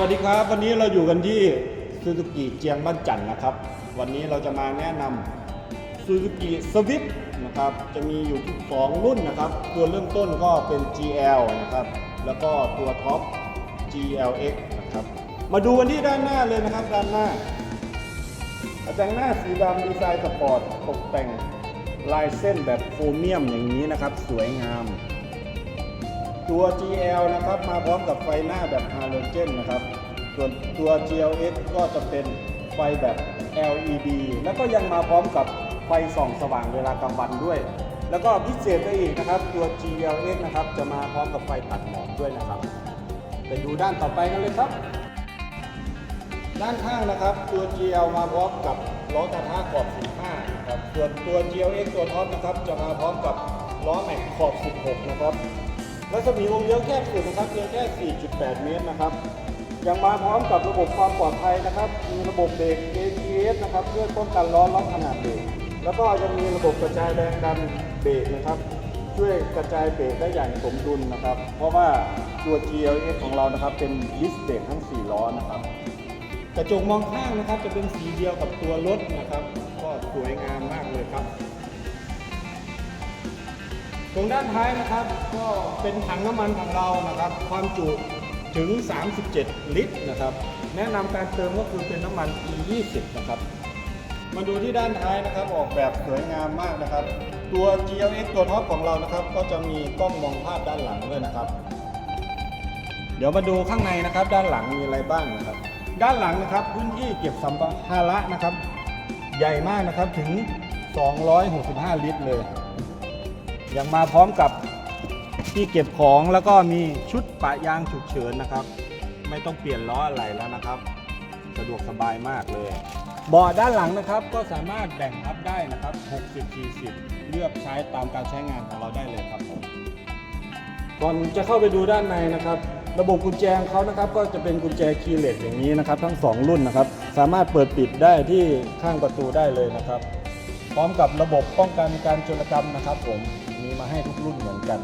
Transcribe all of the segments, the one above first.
วัสดีครับ วันนี้เราอยู่กันที่ซูซูกิเจียงบ้านจันทร์นะครับ วันนี้เราจะมาแนะนำซูซูกิสวิฟนะครับจะมีอยู่สองรุ่นนะครับ ตัวเริ่มต้นก็เป็น GL นะครับ แล้วก็ตัวท็อป GLX นะครับ มาดูกันที่ด้านหน้าเลยนะครับ ด้านหน้าแต่งหน้าสีดำดีไซน์สปอร์ตตกแต่งลายเส้นแบบโฟเมียมอย่างนี้นะครับ สวยงาม ตัว GL นะครับมาพร้อมกับไฟหน้าแบบฮาโลเจนนะครับ ส่วนตัว GLX ก็จะเป็นไฟแบบ LED แล้วก็ยังมาพร้อมกับไฟส่องสว่างเวลากลางวันด้วย แล้วก็พิเศษไปอีกนะครับ ตัว GLX นะครับจะมาพร้อมกับไฟตัดหมอกด้วยนะครับ ไปดูด้านต่อไปกันเลยครับ ด้านข้างนะครับตัว GL มาพร้อมกับล้อกระทะขอบ 15นะครับส่วนตัว GLX ตัวท็อปนะครับจะมาพร้อมกับล้อแม็กขอบ 16 นะครับ รัศมีวงเลี้ยวแคบสุดนะครับเพียงแค่ 4.8 เมตรนะครับ ยังมาพร้อมกับระบบความปลอดภัยนะครับ มีระบบเบรก ABS นะครับ เพื่อป้องกันล้อล็อกขนาดเบรก แล้วก็ยังมีระบบกระจายแรงดันเบรกนะครับ ช่วยกระจายเบรกได้อย่างสมดุลนะครับ เพราะว่าตัว GLX ของเรานะครับ เป็นดิสเบรกทั้ง 4 ล้อนะครับ กระจกมองข้างนะครับจะเป็นสีเดียวกับตัวรถนะครับ ก็สวยงามมากเลยครับ ตรงด้านท้ายนะครับก็เป็นถังน้ำมันของเรานะครับ ความจุถึง 37 ลิตรนะครับ แนะนำการเติมก็คือเป็นน้ำมัน E20 นะครับ มาดูที่ด้านท้ายนะครับออกแบบสวยงามมากนะครับ ตัว GLX ตัวท็อปของเรานะครับ ก็จะมีกล้องมองภาพด้านหลังด้วยนะครับ เดี๋ยวมาดูข้างในนะครับ ด้านหลังมีอะไรบ้างนะครับ ด้านหลังนะครับพื้นที่เก็บสัมภาระนะครับ ใหญ่มากนะครับถึง 265 ลิตรเลย ยังมาพร้อมกับที่เก็บของแล้วก็มีชุดปะยางฉุกเฉินนะครับ ไม่ต้องเปลี่ยนล้ออะไรแล้วนะครับ สะดวกสบายมากเลยเบาะด้านหลังนะครับก็สามารถแบ่งพับได้นะครับ 60 40 เลือกใช้ตามการใช้งานของเราได้เลยครับผมก่อนจะเข้าไปดูด้านในนะครับ ระบบกุญแจของเขานะครับ ก็จะเป็นกุญแจคีย์เลสอย่างนี้นะครับ ทั้ง 2 รุ่นนะครับ สามารถเปิดปิดได้ที่ข้างประตูได้เลยนะครับ พร้อมกับระบบป้องกันการโจรกรรมนะครับผม มาให้ทุกรุ่นเหมือนกัน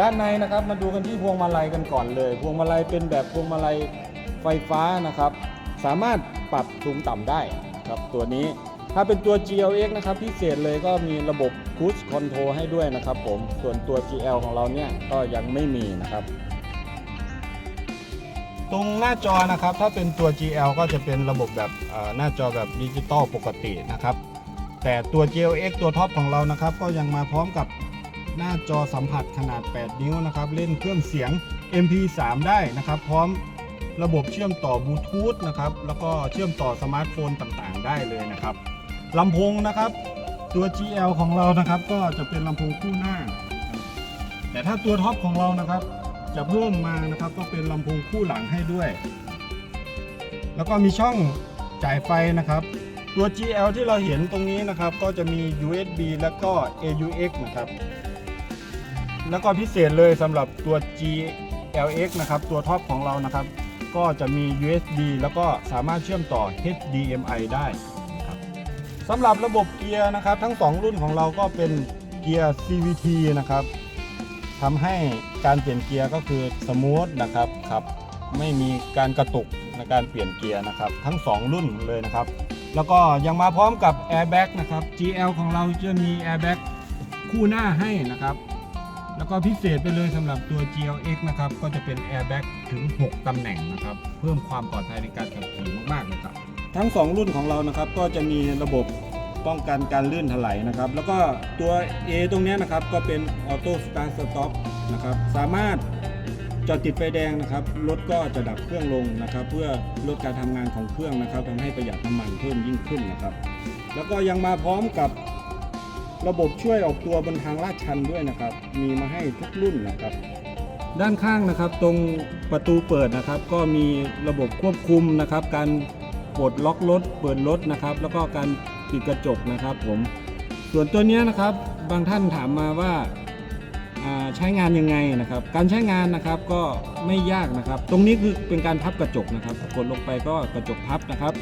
ด้านในนะครับมาดูกันที่พวงมาลัยกันก่อนเลย พวงมาลัยเป็นแบบพวงมาลัยไฟฟ้านะครับ สามารถปรับสูงต่ำได้ครับตัวนี้ถ้าเป็นตัว GLX นะครับพิเศษเลยก็มีระบบ Cruise Control ให้ด้วยนะครับผมส่วนตัว GL ของเราเนี่ยก็ยังไม่มีนะครับ ตรงหน้าจอนะครับถ้าเป็นตัว GL ก็จะเป็นระบบแบบหน้าจอแบบดิจิตอลปกตินะครับ แต่ตัว GLX ตัวท็อปของเรานะครับ ก็ยังมาพร้อมกับหน้าจอสัมผัสขนาด 8 นิ้วนะครับ เล่นเครื่องเสียง MP3 ได้นะครับ พร้อมระบบเชื่อมต่อบลูทูธนะครับ แล้วก็เชื่อมต่อสมาร์ทโฟนต่างๆ ได้เลยนะครับลำโพงนะครับ ตัว GL ของเรานะครับ ก็จะเป็นลำโพงคู่หน้า แต่ถ้าตัวท็อปของเรานะครับ จะเพิ่มมานะครับ ก็เป็นลำโพงคู่หลังให้ด้วย แล้วก็มีช่องจ่ายไฟนะครับ ตัว GL ที่เราเห็นตรงนี้นะครับ ก็จะมี USB แล้วก็ AUX นะครับ แล้วก็พิเศษเลยสำหรับตัว GLX นะครับ ตัวท็อปของเรานะครับ ก็จะมี USB แล้วก็สามารถเชื่อมต่อ HDMI ได้สำหรับระบบเกียร์นะครับ ทั้ง 2 รุ่นของเราก็เป็นเกียร์ CVT นะครับทำให้การเปลี่ยนเกียร์ก็คือสมูทนะครับครับ ไม่มีการกระตุกในการเปลี่ยนเกียร์นะครับ ทั้ง 2 รุ่นเลยนะครับ แล้วก็ยังมาพร้อมกับ Airbag นะครับ GL ของเราจะมี Airbag คู่หน้าให้นะครับ แล้วก็พิเศษไปเลยสำหรับตัว GLX นะครับ ก็จะเป็น Airbag ถึง 6ตำแหน่งนะครับ เพิ่มความปลอดภัยในการขับขี่มากๆเลยครับ ทั้ง 2 รุ่นของเรานะครับ ก็จะมีระบบป้องกันการลื่นถลายนะครับ แล้วก็ตัว A ตรงนี้นะครับ ก็เป็น Auto Start Stop นะครับ สามารถ จอดติดไฟแดงนะครับรถก็จะดับเครื่องลงนะครับ เพื่อลดการทำงานของเครื่องนะครับทำให้ประหยัดน้ำมันเพิ่มยิ่งขึ้นนะครับ แล้วก็ยังมาพร้อมกับระบบช่วยออกตัวบนทางลาดชันด้วยนะครับ มีมาให้ทุกรุ่นนะครับ ด้านข้างนะครับตรงประตูเปิดนะครับ ก็มีระบบควบคุมนะครับ การปลดล็อกรถเปิดรถนะครับ แล้วก็การปิดกระจกนะครับผมส่วนตัวนี้นะครับบางท่านถามมาว่า ใช้งานยังไงนะครับ การใช้งานนะครับก็ไม่ยากนะครับ ตรงนี้คือเป็นการพับกระจกนะครับ กดลงไปก็กระจกพับนะครับ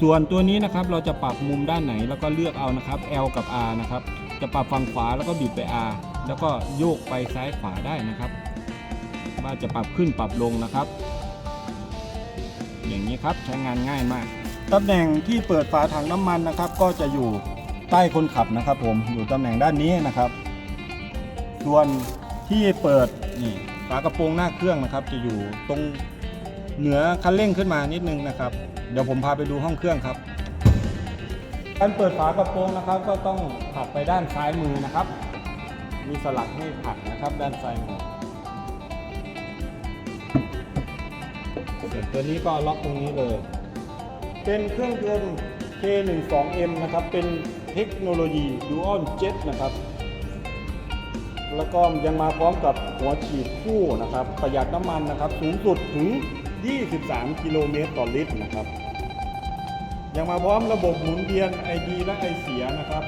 ส่วนตัวนี้นะครับเราจะปรับมุมด้านไหนแล้วก็เลือกเอานะครับ L กับ R นะครับ จะปรับฝั่งขวาแล้วก็บิดไป R แล้วก็โยกไปซ้ายขวาได้นะครับว่าจะปรับขึ้นปรับลงนะครับ อย่างนี้ครับใช้งานง่ายมากตำแหน่งที่เปิดฝาถังน้ำมันนะครับ ก็จะอยู่ใต้คนขับนะครับ ผมอยู่ตำแหน่งด้านนี้นะครับ ส่วนที่เปิดนี่ฝากระโปรงหน้าเครื่องนะครับ จะอยู่ตรงเหนือคันเร่งขึ้นมานิดนึงนะครับ เดี๋ยวผมพาไปดูห้องเครื่องครับ การเปิดฝากระโปรงนะครับ ก็ต้องผลักไปด้านซ้ายมือนะครับ มีสลักให้ผลักนะครับ ด้านซ้ายมือส่วนตัวนี้ก็ล็อกตรงนี้เลย เป็นเครื่องยนต์ K12M นะครับ เป็นเทคโนโลยี Dual Jet นะครับ แล้วก็ยังมาพร้อมกับหัวฉีดคู่นะครับ ประหยัดน้ำมันนะครับ สูงสุดถึง 23 กิโลเมตรต่อลิตรนะครับ ยังมาพร้อมระบบหมุนเวียนไอดีและไอเสียนะครับ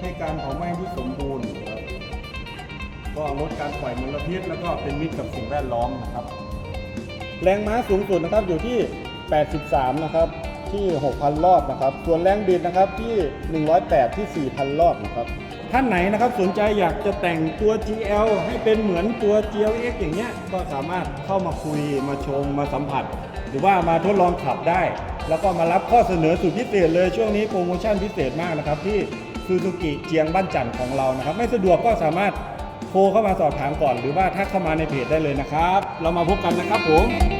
ให้การเผาไหม้ที่สมบูรณ์นะครับก็ลดการปล่อยมลพิษแล้วก็เป็นมิตรกับสิ่งแวดล้อมนะครับ แรงม้าสูงสุดนะครับอยู่ที่ 83 นะครับที่ 6,000 รอบนะครับ ส่วนแรงบิดนะครับที่ 108 ที่ 4,000 รอบนะครับ ท่านไหนนะครับสนใจอยากจะแต่งตัว GL ให้เป็นเหมือนตัว GLX อย่างเงี้ยก็สามารถเข้ามาคุยมาชมมาสัมผัส หรือว่ามาทดลองขับได้ แล้วก็มารับข้อเสนอสุดพิเศษเลยช่วงนี้โปรโมชั่นพิเศษมากนะครับ ที่ซูซูกิเจียงบ้านจันทร์ของเรานะครับ ไม่สะดวกก็สามารถโทรเข้ามาสอบถามก่อน หรือว่าทักเข้ามาในเพจได้เลยนะครับ เรามาพบกันนะครับผม